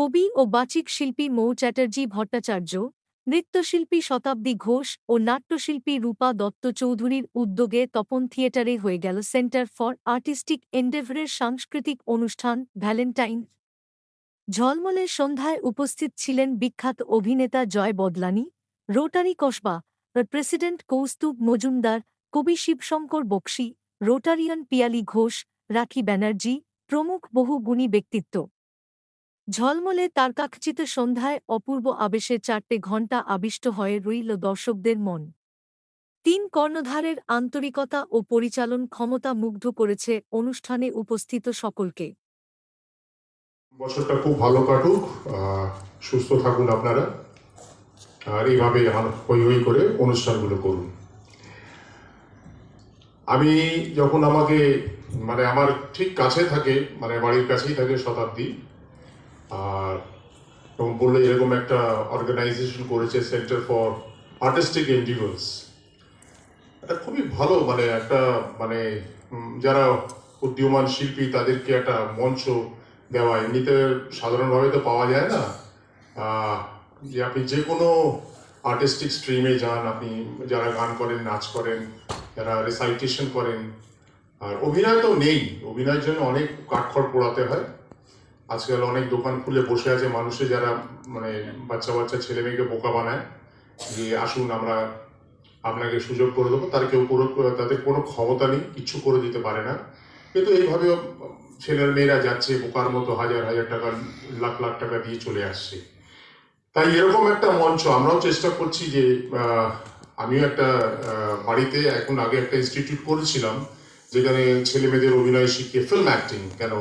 কবি ও বাচিক শিল্পী মৌ চ্যাটার্জি ভট্টাচার্য, নৃত্যশিল্পী শতাব্দী ঘোষ ও নাট্যশিল্পী রূপা দত্ত চৌধুরীর উদ্যোগে তপন থিয়েটারে হয়ে গেল সেন্টার ফর আর্টিস্টিক এন্ডেভরের সাংস্কৃতিক অনুষ্ঠান ভ্যালেন্টাইন। ঝলমলের সন্ধ্যায় উপস্থিত ছিলেন বিখ্যাত অভিনেতা জয় বদলানি, রোটারি কসবা প্রেসিডেন্ট কৌস্তুভ মজুমদার, কবি শিবশঙ্কর বক্সি, রোটারিয়ান পিয়ালি ঘোষ, রাখি ব্যানার্জি, প্রমুখ বহু গুণী ব্যক্তিত্ব। ঝলমলে তারকাখচিত সন্ধ্যায় অপূর্ব আবেশে চারটে ঘণ্টা আবিষ্ট হয়ে রইল দর্শকদের মন। তিন কর্ণধারের আন্তরিকতা ও পরিচালন ক্ষমতা মুগ্ধ করেছে অনুষ্ঠানে উপস্থিত সকলকে। বছরটা খুব ভালো কাটুক সুস্থ থাকুন আপনারা, আর এইভাবে হই হই করে অনুষ্ঠানগুলো করুন। আমি যখন আমাকে মানে আমার ঠিক কাছে থাকে মানে বাড়ির কাছেই থাকে শতাব্দী আর তখন বলল এরকম একটা অর্গানাইজেশন করেছে সেন্টার ফর আর্টিস্টিক এন্ডিভার্স এটা খুবই ভালো মানে একটা মানে যারা উদীয়মান শিল্পী তাদেরকে একটা মঞ্চ দেওয়া। এমনিতে সাধারণভাবে তো পাওয়া যায় না। যে আপনি যে কোনো আর্টিস্টিক স্ট্রিমে যান, আপনি যারা গান করেন, নাচ করেন, যারা রেসাইটেশন করেন, আর অভিনয় তো নেই। অভিনয়ের জন্য অনেক কাঠখড় পোড়াতে হয়। আজকাল অনেক দোকান খুলে বসে আছে মানুষে যারা মানে বাচ্চা বাচ্চা ছেলে মেয়েকে বোকা বানায়, যে আসুন আমরা আপনাকে সুযোগ করে দেবো, তার কেউ কোনো, তাদের কোনো ক্ষমতা নেই, কিচ্ছু করে দিতে পারে না। কিন্তু এইভাবে ছেলের মেয়েরা যাচ্ছে, বোকার মতো হাজার হাজার টাকা, লাখ লাখ টাকা দিয়ে চলে আসছে। তাই এরকম একটা মঞ্চ, আমরাও চেষ্টা করছি যে আমিও একটা বাড়িতে এখন আগে একটা ইনস্টিটিউট করেছিলাম, যেখানে ছেলে মেয়েদের অভিনয় শিখিয়ে ফিল্ম অ্যাক্টিং কেন?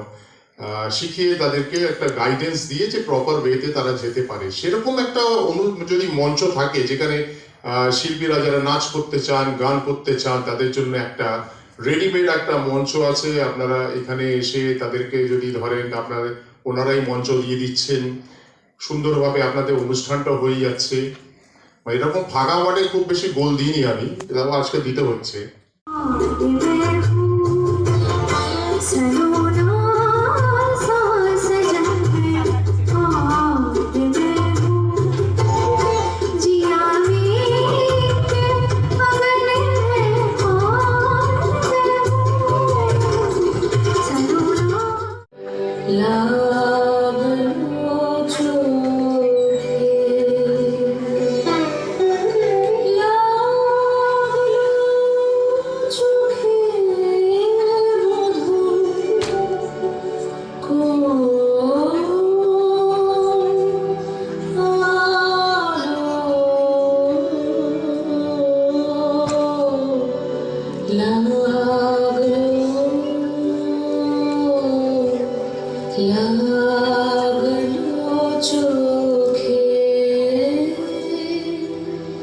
শিখিয়ে তাদেরকে একটা গাইডেন্স দিয়ে যে প্রপার ওয়েতে তারা যেতে পারে। সেরকম একটা অনু, যদি মঞ্চ থাকে যেখানে শিল্পীরা যারা নাচ করতে চান, গান করতে চান, তাদের জন্য একটা রেডিমেড একটা মঞ্চ আছে। আপনারা এখানে এসে তাদেরকে যদি ধরেন আপনার, ওনারাই মঞ্চ দিয়ে দিচ্ছেন। সুন্দরভাবে আপনাদের অনুষ্ঠানটা হয়ে যাচ্ছে। এরকম ফাঁকা মাঠে খুব বেশি গোল দিইনি আমি। আজকে দিতে হচ্ছে।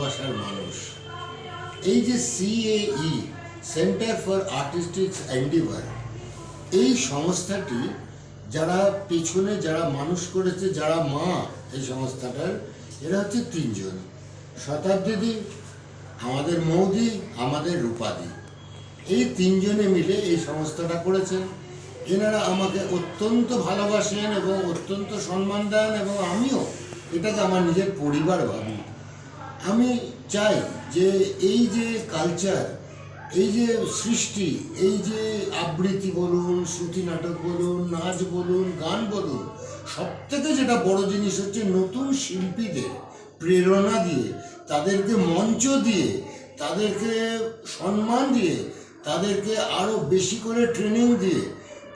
ভালোবাসার মানুষ। এই যে সিএই সেন্টার ফর আর্টিস্টিক্স অ্যান্ডিভার এই সংস্থাটি যারা পেছনে যারা মানুষ করেছে, যারা মা, এই সংস্থাটার, এরা হচ্ছে তিনজন। শতাব্দীদি, আমাদের মৌদি, আমাদের রূপাদি। এই তিনজনে মিলে এই সংস্থাটা করেছেন। এনারা আমাকে অত্যন্ত ভালোবাসেন এবং অত্যন্ত সম্মান দেন এবং আমিও এটাকে আমার নিজের পরিবার ভাবি। আমি চাই যে এই যে কালচার এই যে সৃষ্টি এই যে আবৃত্তি বলুন শ্রুতি নাটক বলুন নাচ বলুন গান বলুন সব থেকে যেটা বড় জিনিস হচ্ছে নতুন শিল্পীদের প্রেরণা দিয়ে তাদেরকে মঞ্চ দিয়ে তাদেরকে সম্মান দিয়ে তাদেরকে আরও বেশি করে ট্রেনিং দিয়ে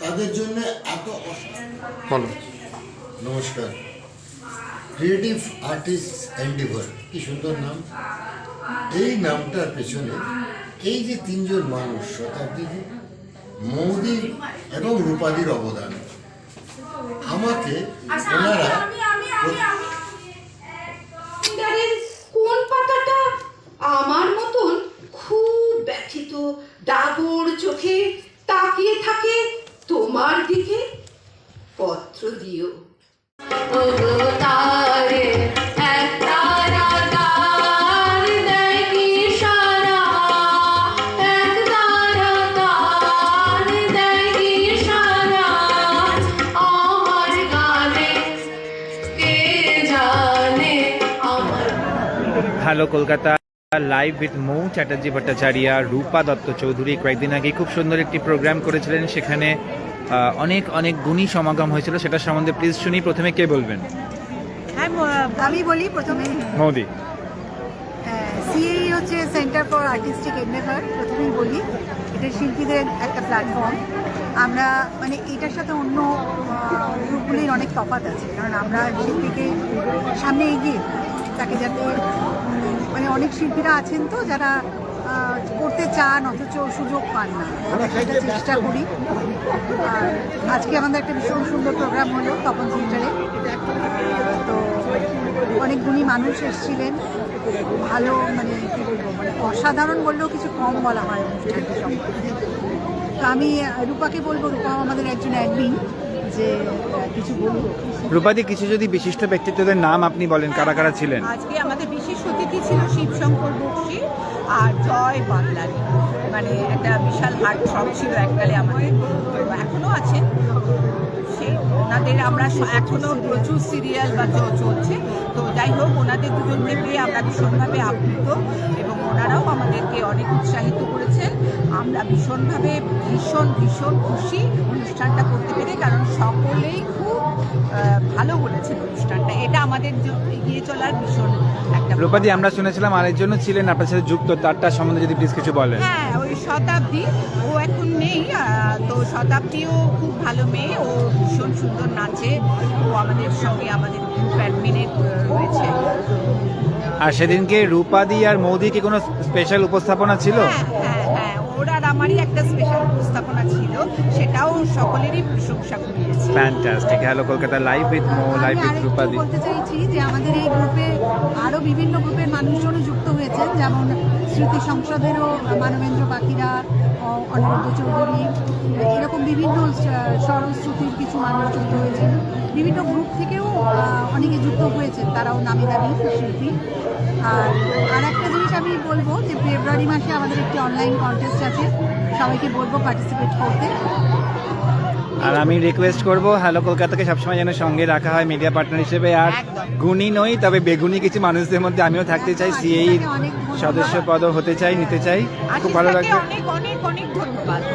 তাদের জন্য এত নমস্কার। ক্রিয়েটিভ আর্টিস্ট অ্যান্ডিভার কি সুন্দর নাম? এই নামটার পেছনে এই যে তিনজন মানুষ শতাব্দী মৌদি এবং রূপাদির অবদান আমাকে আচ্ছা ওনারা আমি আমি আমি আমি ক্যালেন্ডারের কোন পাতাটা আমার মতন খুব ব্যথিত ডাগর চোখে তাকিয়ে থাকে তোমার দিকে? পত্র দিও। ওগো তারে hello Kolkata. Live with Mou Chatterjee Bhattacharya Rupa Dutta Chowdhury কয়েকদিন আগে খুব সুন্দর একটি প্রোগ্রাম করেছিলেন সেখানে অনেক অনেক গুণী সমাগম হয়েছিল। সেটা সম্বন্ধে প্লিজ শুনি প্রথমে কে বলবেন? হ্যাঁ আমি বলি প্রথমে। মৌদি। সিএই হচ্ছে সেন্টার ফর আর্টিস্টিক এন্ডেভার প্রথমেই বলি। এটা শিল্পীদের একটা প্ল্যাটফর্ম আমরা মানে এটার সাথে অন্য গ্রুপগুলির অনেক তফাৎ আছে। কারণ আমরা শিল্পীকে সামনে এগিয়ে তাকে যাতে মানে অনেক শিল্পীরা আছেন তো যারা করতে চান অথচ সুযোগ পান না। আমরা সেটা চেষ্টা করি। আর আজকে আমাদের একটা ভীষণ সুন্দর প্রোগ্রাম হলো তপন সেন্টারে তো অনেকগুলি মানুষ এসেছিলেন। ভালো মানে কি বলব মানে অসাধারণ বললেও কিছু কম বলা হয় অনুষ্ঠানটি সম্পর্কে তো আমি রূপাকে বলব রূপা আমাদের একজন অ্যাডমিন যে কিছু বলব রূপাদি কিছু যদি বিশিষ্ট ব্যক্তিত্বদের নাম আপনি বলেন কারা কারা ছিলেন? আজকে আমাদের অতিথি ছিল শিবশঙ্কর বক্সি আর জয় বাংলারি। মানে একটা বিশাল হার্ট থ্রব ছিল এককালে আমাদের এখনও আছেন সেই ওনাদের আমরা এখনও প্রচুর সিরিয়াল বা চলছে। তো যাই হোক, ওনাদের দুজনকে পেয়ে আমরা ভীষণভাবে আপ্লুত এবং ওনারাও আমাদেরকে অনেক উৎসাহিত করেছেন। আমরা ভীষণভাবে ভীষণ ভীষণ খুশি অনুষ্ঠানটা করতে পেরে, কারণ সকলেই খুব ভালো বলেছেন অনুষ্ঠানটা। এটা আমাদের এগিয়ে চলার ভীষণ একটা রূপাদি আমরা শুনেছিলাম আরেকজনও ছিলেন আপনার সাথে যুক্ত তারটা সম্বন্ধে যদি প্লিজ কিছু বলেন। হ্যাঁ ওই শতাব্দী ও এখন নেই তো শতাব্দীও খুব ভালো মেয়ে ও ভীষণ সুন্দর নাচে ও আমাদের সঙ্গে আমাদের গ্রুপ অ্যাডমিনে রয়েছে। আর সেদিনকে রূপাদি আর মৌদি কি কোনো স্পেশাল উপস্থাপনা ছিল? হ্যাঁ হ্যাঁ ওর আর আমারই একটা স্পেশাল উপস্থাপনা ছিল সেটাও সকলেরই প্রশংসা কুড়িয়েছে। Fantastic hello Kolkata live with Mou live with রূপাদি বলতে চাইছি যে আমাদের এই গ্রুপে আরও বিভিন্ন গ্রুপের মানুষজনও যুক্ত হয়েছেন যেমন স্মৃতি সংসদেরও মানবেন্দ্র বাকিরা অনিরুদ্ধ চৌধুরী এরকম বিভিন্ন সরস্বতীর কিছু মানুষ যুক্ত হয়েছেন। বিভিন্ন গ্রুপ থেকেও অনেকে যুক্ত হয়েছেন তারাও নামি দামি শিল্পী। আর আর একটা জিনিস আমি বলব যে ফেব্রুয়ারি মাসে আমাদের একটি অনলাইন কন্টেস্ট আছে। সবাইকে বলব পার্টিসিপেট করতে। আর আমি রিকোয়েস্ট করব হ্যালো কলকাতাকে সবসময় যেন সঙ্গে রাখা হয় মিডিয়া পার্টনার হিসেবে। আর গুণী নই তবে বেগুনি কিছু মানুষদের মধ্যে আমিও থাকতে চাই সিএই সদস্য পদ হতে চাই নিতে চাই। খুব ভালো লাগবে অনেক অনেক অনেক ধন্যবাদ।